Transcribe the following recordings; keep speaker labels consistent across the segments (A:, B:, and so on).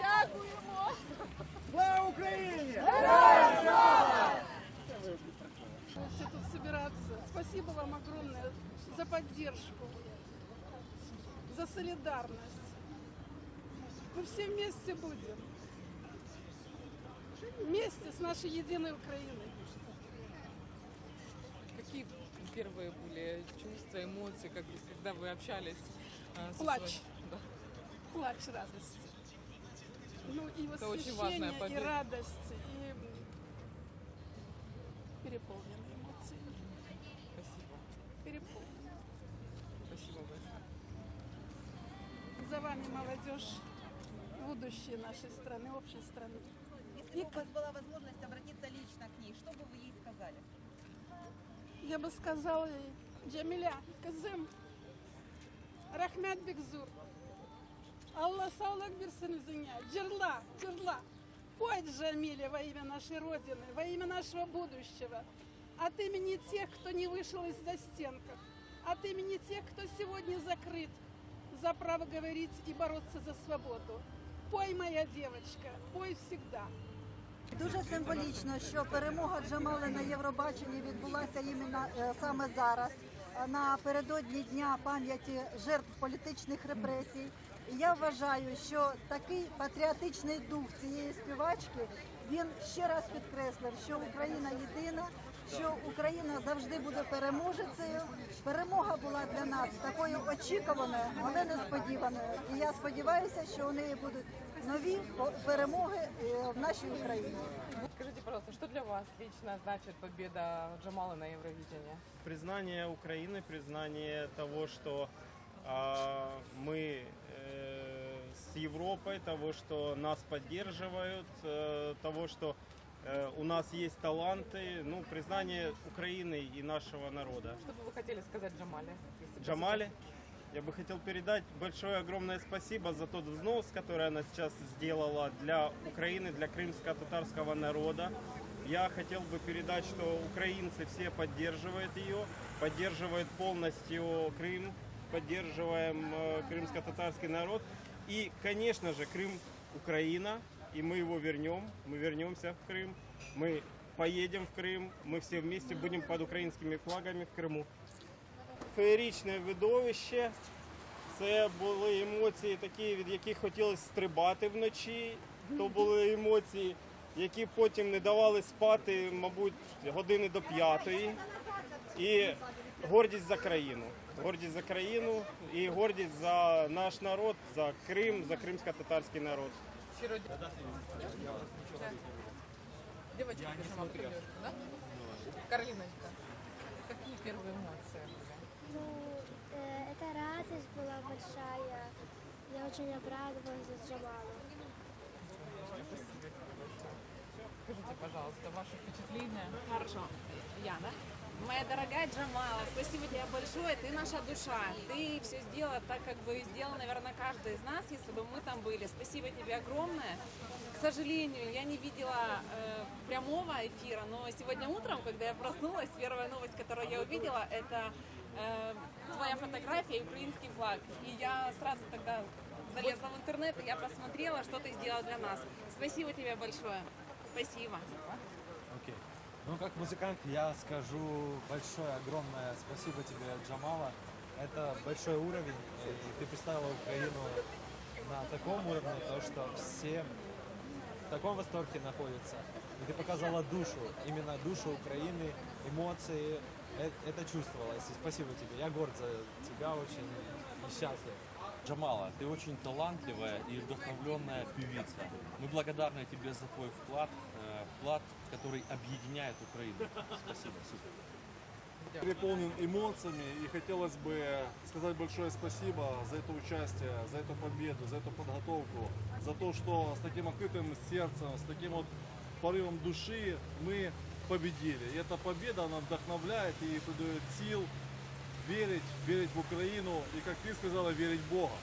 A: Дякуємо!
B: Слава Україні!
A: Все тут собираться. Спасибо вам огромное за поддержку, за солидарность. Мы все вместе будем. Вместе с нашей единой Украиной.
C: Первые были чувства, эмоции, как, когда вы общались? э,
A: Плач.
C: своей- Да.
A: Плач радости. Ну и
C: Это очень важная
A: восхищение, и
C: победа.
A: радость, и переполненные эмоции.
C: Спасибо.
A: Переполненные.
C: Спасибо большое.
A: За вами молодежь, будущее нашей страны, общей страны.
D: Если бы у вас была возможность обратиться лично к ней, что бы вы ей сказали?
A: Я бы сказала Джамиля, Казым, Рахмет Бекзур, Аллах саулак бирсин извиня, Джерла, Джерла, пой Джамиле во имя нашей Родины, во имя нашего будущего, от имени тех, кто не вышел из застенков, от имени тех, кто сегодня закрыт за право говорить и бороться за свободу. Пой, моя девочка, пой всегда.
E: Дуже символічно, що перемога Джамали на Євробаченні відбулася е, саме зараз, е, напередодні дня пам'яті жертв політичних репресій. Я вважаю, що такий патріотичний дух цієї співачки він ще раз підкреслив, що Україна єдина, що Україна завжди буде переможецею. Перемога була для нас такою очікуваною, але несподіваною. І я сподіваюся, що у неї будуть нові по- перемоги е, в нашій Україні.
C: Скажите, пожалуйста, что для вас лично значит победа Джамала на Евровидении?
B: Признание Украины, признание того, что а, мы э, с Европой, того, что нас поддерживают, э, того, что э, у нас есть таланты, ну, признание Украины и нашего народа.
C: Что бы вы хотели сказать Джамале? если бы
B: Джамале, Я бы хотел передать большое огромное спасибо за тот взнос, который она сейчас сделала для Украины, для крымско-татарского народа. Я хотел бы передать, что украинцы все поддерживают ее, поддерживают полностью Крым, поддерживаем э, крымско-татарский народ. И, конечно же, Крым Украина, и мы его вернем, мы вернемся в Крым, мы поедем в Крым, мы все вместе будем под украинскими флагами в Крыму феєричне видовище. Це були емоції такі, від яких хотілося стрибати вночі. То були емоції, які потім не давали спати, мабуть, години до п'ятої. І гордість за країну. Гордість за країну і гордість за наш народ, за Крим, за кримсько-татарський народ.
C: Щиро дя- Девочка, пишем вам привет, да? Каролиночка, какие первые эмоции были?
F: Ну, э, это радость была большая. Я очень обрадовалась за Джамала.
C: Скажите, пожалуйста, ваши впечатления?
G: Хорошо. Яна. Моя дорогая Джамала, спасибо тебе большое. Ты наша душа. Ты все сделала так, как бы сделал, наверное, каждый из нас, если бы мы там были. Спасибо тебе огромное. К сожалению, я не видела э, прямого эфира, но сегодня утром, когда я проснулась, первая новость, которую я увидела, это твоя фотография и украинский флаг. И я сразу тогда залезла в интернет, и я посмотрела, что ты сделал для нас. Спасибо тебе большое. Спасибо.
H: Окей. Ну, как музыкант, я скажу большое, огромное спасибо тебе, Джамала. Это большой уровень, и ты представила Украину на таком уровне, то, что все в таком восторге находятся. И ты показала душу, именно душу Украины, эмоции. Э- Это чувствовалось. И спасибо тебе. Я горд за тебя очень и счастлив.
I: Джамала, ты очень талантливая и вдохновленная певица. Мы благодарны тебе за твой вклад, э, вклад, который объединяет Украину. Спасибо, супер.
J: переполнен эмоциями и хотелось бы сказать большое спасибо за это участие, за эту победу, за эту подготовку, за то, что с таким открытым сердцем, с таким вот порывом души мы победили. И эта победа, она вдохновляет и придает сил верить, верить в Украину и, как ты сказала, верить в Бога.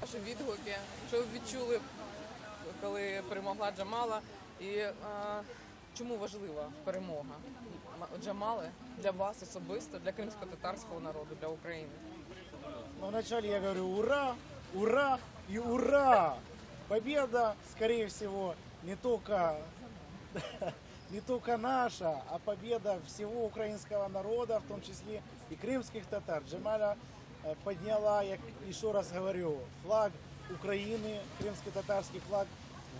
C: Ваші відгуки, що ви відчули, коли перемогла Джамала, і е, чому важлива перемога? Джама- Джамали для вас особисто, для кримсько-татарського народу, для України?
K: Но вначале я говорю ура, ура и ура! Победа, скорее всего, не только, не только наша, а победа всего украинского народа, в том числе и крымских татар. Джамаля э, подняла, я еще раз говорю, флаг Украины, крымский татарский флаг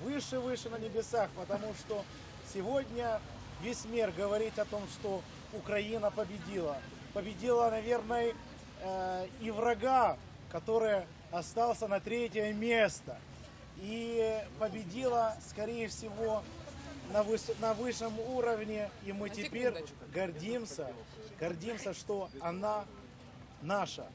K: выше-выше на небесах, потому что сегодня весь мир говорит о том, что Украина победила. Победила, наверное, э, и врага, который остался на третье место. И победила, скорее всего, на, выс- на высшем уровне. И мы
C: На
K: теперь гордимся, гордимся, что она наша.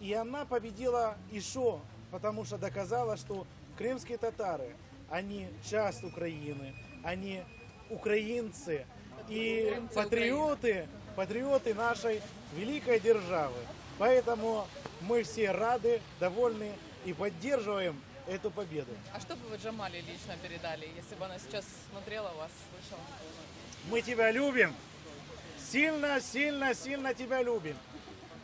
K: И она победила еще, потому что доказала, что крымские татары, они часть Украины, они украинцы и патриоты, патриоты нашей великой державы. Поэтому мы все рады, довольны и поддерживаем эту победу.
C: А что бы вы Джамале лично передали, если бы она сейчас смотрела вас, слышала?
K: Мы тебя любим, сильно, сильно, сильно тебя любим.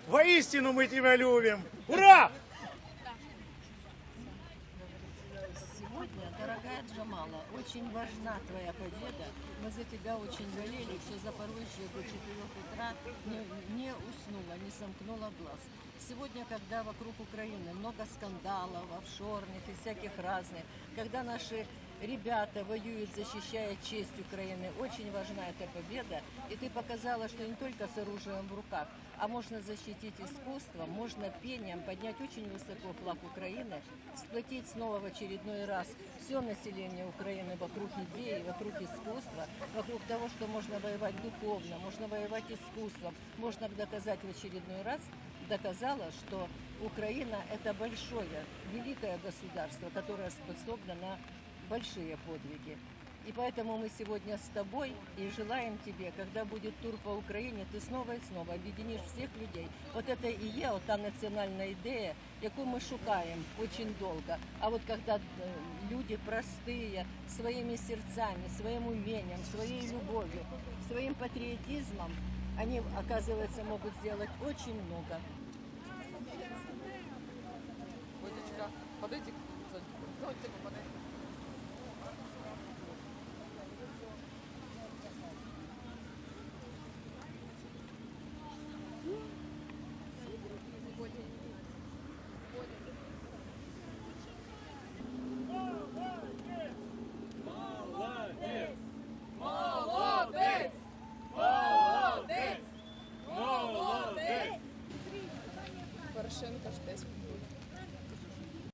K: Воистину мы тебя любим. Ура!
L: Сегодня, дорогая Джамала, очень важна твоя победа. Мы за тебя очень болели. Все Запорожье до 4 утра не, не уснула, не сомкнула глаз. Сегодня, когда вокруг Украины много скандалов, офшорных и всяких разных, когда наши ребята воюют, защищая честь Украины, очень важна эта победа. И ты показала, что не только с оружием в руках, а можно защитить искусством, можно пением поднять очень высоко флаг Украины, сплотить снова в очередной раз все население Украины вокруг идеи, вокруг искусства, вокруг того, что можно воевать духовно, можно воевать искусством, можно доказать в очередной раз, доказала, что Украина это большое, великое государство, которое способно на большие подвиги. И поэтому мы сегодня с тобой и желаем тебе, когда будет тур по Україні, ти снова і снова об'єдниш всіх людей. От це і є та національна ідея, яку ми шукаємо дуже довго. А вот когда э, люди простые, своими сердцами, своим умением, своей любовью, своим патриотизмом, они, оказывается, могут сделать очень много.
C: Бодечка, подойди к зонтику. К зонтику подойди.